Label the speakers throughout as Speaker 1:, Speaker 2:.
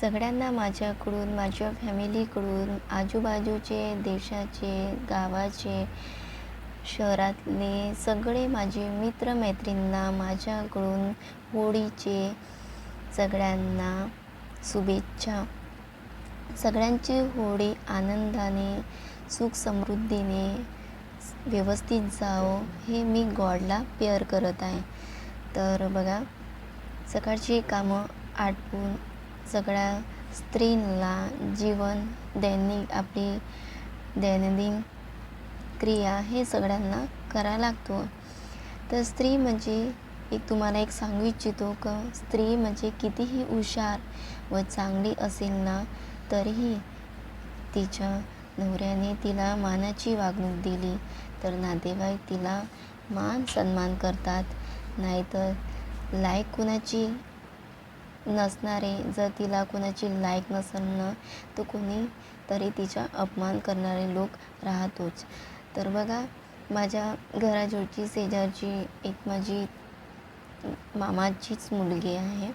Speaker 1: सगळ्यांना माझ्याकडून माझ्या फॅमिलीकडून आजूबाजूचे देशाचे गावाचे शहरातले सगळे माझे मित्रमैत्रींना माझ्याकडून होळीचे सगळ्यांना शुभेच्छा. सगळ्यांची होळी आनंदाने सुख समृद्धीने व्यवस्थित जावो हे मी गॉडला प्रेयर करत आहे. तर बघा सकाळची कामं आटपून सगळ्या स्त्रीला जीवन दैनिक आपली दैनंदिन क्रिया हे सगळ्यांना करायला लागतो. तर स्त्री म्हणजे एक तुम्हाला एक सांगू इच्छितो का? स्त्री म्हणजे कितीही हुशार व चांगली असेल ना तरीही तिच्या नवऱ्याने तिला मानाची वागणूक दिली तर नातेवाईक तिला मान सन्मान करतात. नाहीतर लायक कुणाची नसणारे जर तिला कुणाची लायक नसेल ना तर कोणी तरी तिचा अपमान करणारे लोक राहतोच. तर बघा माझ्या घराजवळची शेजारची एक माझी मामाचीच मुलगी आहे.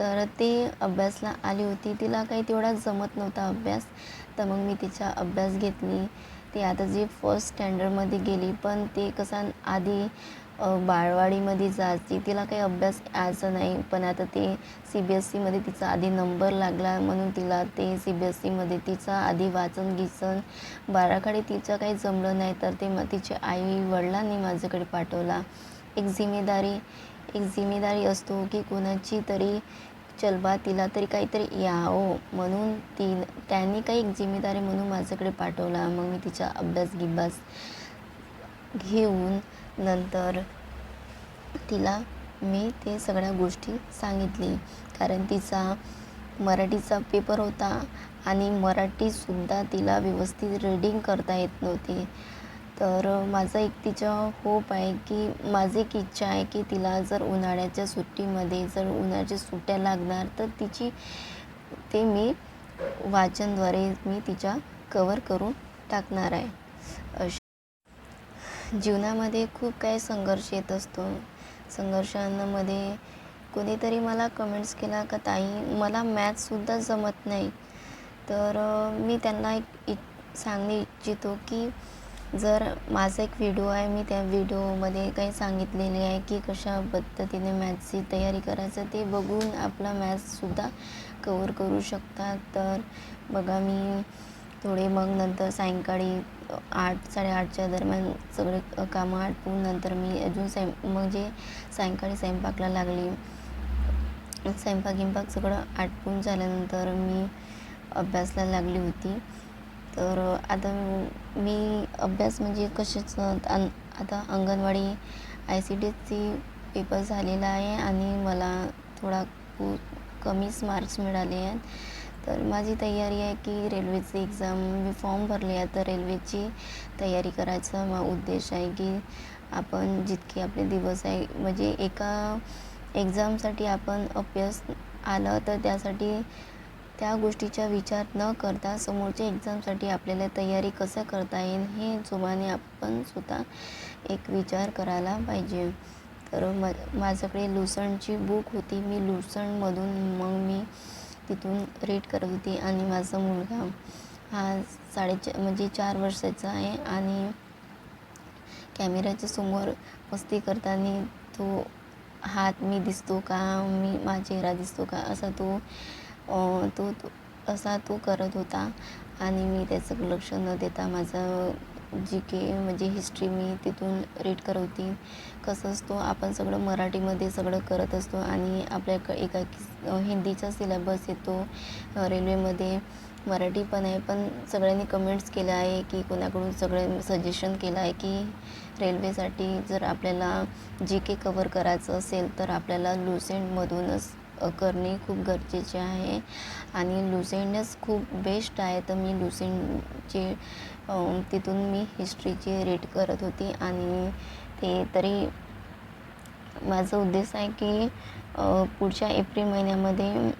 Speaker 1: तर ते अभ्यासला आली होती. तिला काही तेवढा जमत नव्हता अभ्यास. तर मग मी तिचा अभ्यास घेतली. ती आता जी फर्स्ट स्टँडर्डमध्ये गेली पण ते कसं आधी बाळवाडीमध्ये जायची. तिला काही अभ्यास यायचा नाही पण आता ते सी बी एस सीमध्ये तिचा आधी नंबर लागला म्हणून तिला ते सी बी एस सीमध्ये तिचं आधी वाचन गिचन बाराकडे तिचं काही जमलं नाही. तर ते मग तिच्या आई वडिलांनी माझ्याकडे पाठवला. एक जिम्मेदारी एक जिम्मेदारी असतो की कोणाची तरी चलबा तिला तरी काहीतरी यावं म्हणून ती त्यांनी काही एक जिम्मेदारी म्हणून माझ्याकडे पाठवला. मग मी तिचा अभ्यास गिब्बास घेऊन नंतर तिला मी ते सगळ्या गोष्टी सांगितली. कारण तिचा मराठीचा पेपर होता आणि मराठीसुद्धा तिला व्यवस्थित रीडिंग करता येत नव्हती. तर माझा एक तिच्या होप आहे की माझी एक इच्छा आहे की तिला जर उन्हाळ्याच्या सुट्टीमध्ये जर उन्हाळ्याच्या सुट्ट्या लागणार तर तिची ते मी वाचनद्वारे मी तिच्या कवर करून टाकणार आहे. जीवनामध्ये खूप काही संघर्ष येत असतो. संघर्षांमध्ये कोणीतरी मला कमेंट्स केला का ताई मला मॅथ्ससुद्धा जमत नाही. तर मी त्यांना एक इच सांगणे इच्छितो की जर माझा एक व्हिडिओ आहे मी त्या व्हिडिओमध्ये काही सांगितलेले आहे की कशा पद्धतीने मॅथ्सची तयारी करायचं ते बघून आपला मॅथ्ससुद्धा कवर करू शकतात. तर बघा मी थोडे मग नंतर सायंकाळी आठ साडेआठच्या दरम्यान सगळे कामं आटपून नंतर मी अजून स्वयं म्हणजे सायंकाळी स्वयंपाकला लागली. स्वयंपाक गिंपाक सगळं आटपून झाल्यानंतर मी अभ्यासला लागली होती. तर आता मी अभ्यास म्हणजे कशाच आता अंगणवाडी आय सी डी एसची पेपर झालेला आहे आणि मला थोडा खूप कमीच मार्क्स मिळाले आहेत. तर माझी तयारी आहे की रेल्वेची एक्झाम मी फॉर्म भरले आहे. तर रेल्वेची तयारी करायचा मा उद्देश आहे की आपण जितके आपले दिवस आहे म्हणजे एका एक्झामसाठी आपण अपयश आलं तर त्यासाठी त्या गोष्टीचा विचार न करता समोरच्या एक्झामसाठी आपल्याला तयारी कसं करता येईल हे जोमाने आपण स्वतः एक विचार करायला पाहिजे. तर म माझ्याकडे लुसणची बुक होती. मी लुसणमधून मग मी तिथून रीड करत होती आणि माझा मुलगा हा साडेचा म्हणजे चार वर्षाचा आहे आणि कॅमेऱ्याच्या समोर मस्ती करताना तो हात मी दिसतो का मी माझा चेहरा दिसतो का असा तो तो तो असा तो करत होता आणि मी त्याचं लक्ष न देता माझं जी के म्हणजे हिस्ट्री मी तिथून रीड करवती. कसं असतो आपण सगळं मराठीमध्ये सगळं करत असतो आणि आपल्या एका हिंदीचा सिलेबस येतो रेल्वेमध्ये मराठी पण आहे पण सगळ्यांनी कमेंट्स केल्या आहे की कोणाकडून सगळे सजेशन केलं आहे की रेल्वेसाठी जर आपल्याला जी के कवर करायचं असेल तर आपल्याला लुसेंटमधूनच करणे खूप गरजेचे आहे. आणि लुसेंटच खूप बेस्ट आहे. तर मी लुसेंडचे तिथून मी हिस्ट्रीचे रीड करत होती. आणि ते तरी माझा उद्देश आहे की पुढच्या एप्रिल महिन्यामध्ये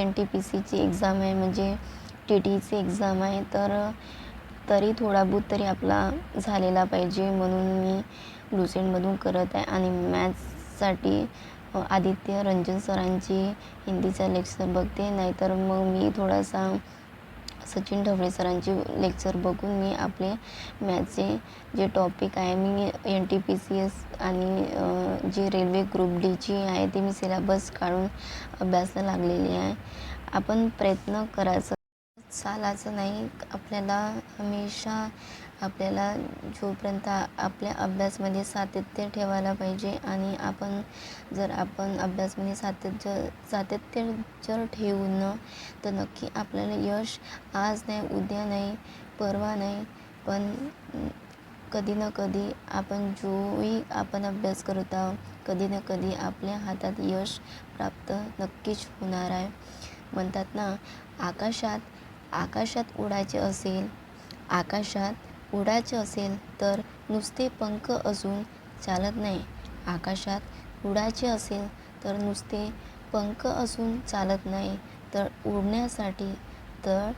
Speaker 1: एन टी पी सीची एक्झाम आहे. म्हणजे टी टीची एक्झाम आहे. तर तरी थोडा बहुत तरी आपला झालेला पाहिजे म्हणून मी लुसेंटमधून करत आहे. आणि मॅथ्ससाठी आदित्य रंजन सरांची हिंदीचा लेक्चर बघते. नाहीतर मग मी थोडासा सचिन ढवळे सरांची लेक्चर बघून मी आपले मॅथचे जे टॉपिक आहे मी N T P C S आणि जी रेल्वे ग्रुप डीची आहे ती मी सिलेबस काढून अभ्यासाला लागलेली आहे. आपण प्रयत्न करायचा चालायचं नाही आपल्याला हमेशा आपल्याला जोपर्यंत आपल्या अभ्यासामध्ये सातत्य ठेवायला पाहिजे आणि आपण जर आपण अभ्यासमध्ये सातत्य सातत्य जर ठेवून तर नक्की आपल्याला यश आज नाही उद्या नाही परवा नाही पण कधी ना कधी आपण जोही आपण अभ्यास करत आहोत कधी ना कधी आपल्या हातात यश प्राप्त नक्कीच होणार आहे. म्हणतात ना आकाशात आकाशात उडायचे असेल आकाशात उडायचे असेल तर नुसते पंख असून चालत नाही. आकाशात उडायचे असेल तर नुसते पंख असून चालत नाही. तर उडण्यासाठी तर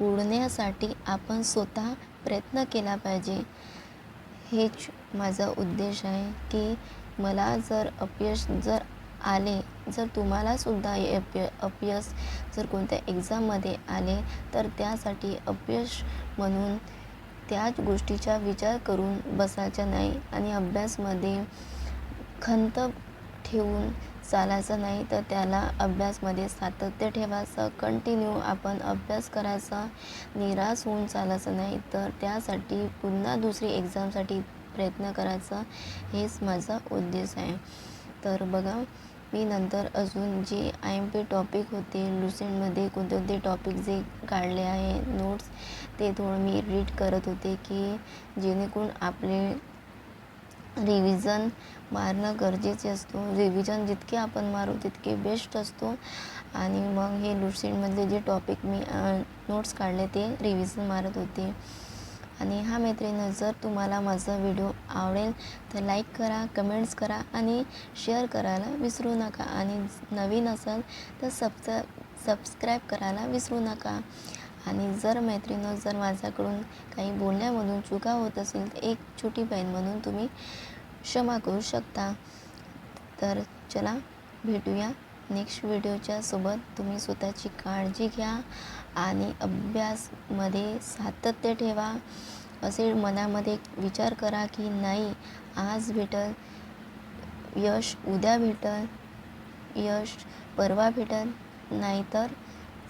Speaker 1: उडण्यासाठी आपण स्वतः प्रयत्न केला पाहिजे. हेच माझा उद्देश आहे की मला जर अपयश जर आले जर तुम्हालासुद्धा अपय अपयश जर कोणत्या एक्झाममध्ये आले तर त्यासाठी अपयश म्हणून त्याच गोष्टीचा विचार करून बसायचा नाही आणि अभ्यासमध्ये खंत ठेवून चालायचं नाही तर त्याला अभ्यासमध्ये सातत्य ठेवायचं. कंटिन्यू आपण अभ्यास करायचा निराश होऊन चालायचं नाही तर त्यासाठी पुन्हा दुसरी एक्झामसाठी प्रयत्न करायचा. हेच माझा उद्देश आहे. तर बघा मी नंतर अजून जे आय एम पी टॉपिक होते लुसेंटमध्ये कोणते कोणते टॉपिक जे काढले आहे नोट्स ते थोडं मी रीड करत होते की जेणेकरून आपले रिव्हिजन मारणं गरजेचे असतो. रिव्हिजन जितके आपण मारू तितके बेस्ट असतो. आणि मग हे लुसेंटमधले जे टॉपिक मी नोट्स काढले ते रिव्हिजन मारत होते. आणि हा मैत्रिणी जर तुम्हाला माझा व्हिडिओ आवडेल तर लाईक करा कमेंट्स करा आणि शेअर करायला विसरू नका. आणि नवीन असाल तर सबस सबस्क्राईब करायला विसरू नका. आणि जर मैत्रिणी जर माझ्याकडून काही बोलण्यामधून चुका होत असेल तर एक छोटी बहीण म्हणून तुम्ही क्षमा करू शकता. तर चला भेटूया नेक्स्ट व्हिडिओच्या सोबत. तुम्ही स्वतःची काळजी घ्या. आणि अभ्यासमध्ये सातत्य ठेवा. असे मनामध्ये विचार करा की नाही आज भेटल यश उद्या भेटल यश परवा भेटल नाहीतर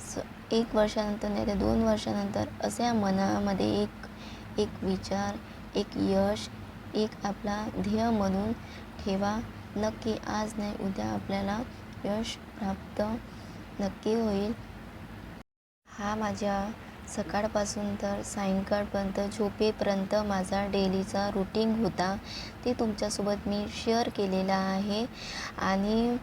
Speaker 1: स एक वर्षानंतर नाही तर दोन वर्षानंतर अशा मनामध्ये एक एक विचार एक यश एक आपला ध्येय म्हणून ठेवा. नक्की आज नाही उद्या आपल्याला यश प्राप्त नक्की होईल. हा माझ्या सकाळपासून तर सायंकाळपर्यंत झोपेपर्यंत माझा डेलीचा रुटीन होता. ते तुमच्यासोबत मी शेअर केलेला आहे. आणि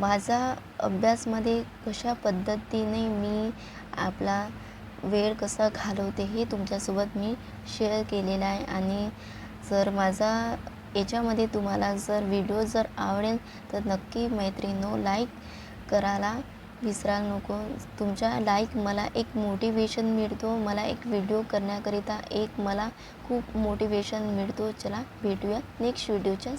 Speaker 1: माझा अभ्यासमध्ये कशा पद्धतीने मी आपला वेळ कसा घालवते हे तुमच्यासोबत मी शेअर केलेला आहे. आणि जर माझा याच्यामध्ये तुम्हाला जर व्हिडिओ जर आवडेल तर नक्की मैत्रिणीनो लाईक करायला विसरायला नको. तुमच्या लाईक मला एक मोटिवेशन मिळतो. मला एक व्हिडिओ करण्याकरिता एक मला खूप मोटिवेशन मिळतो. चला भेटूया नेक्स्ट व्हिडिओच्या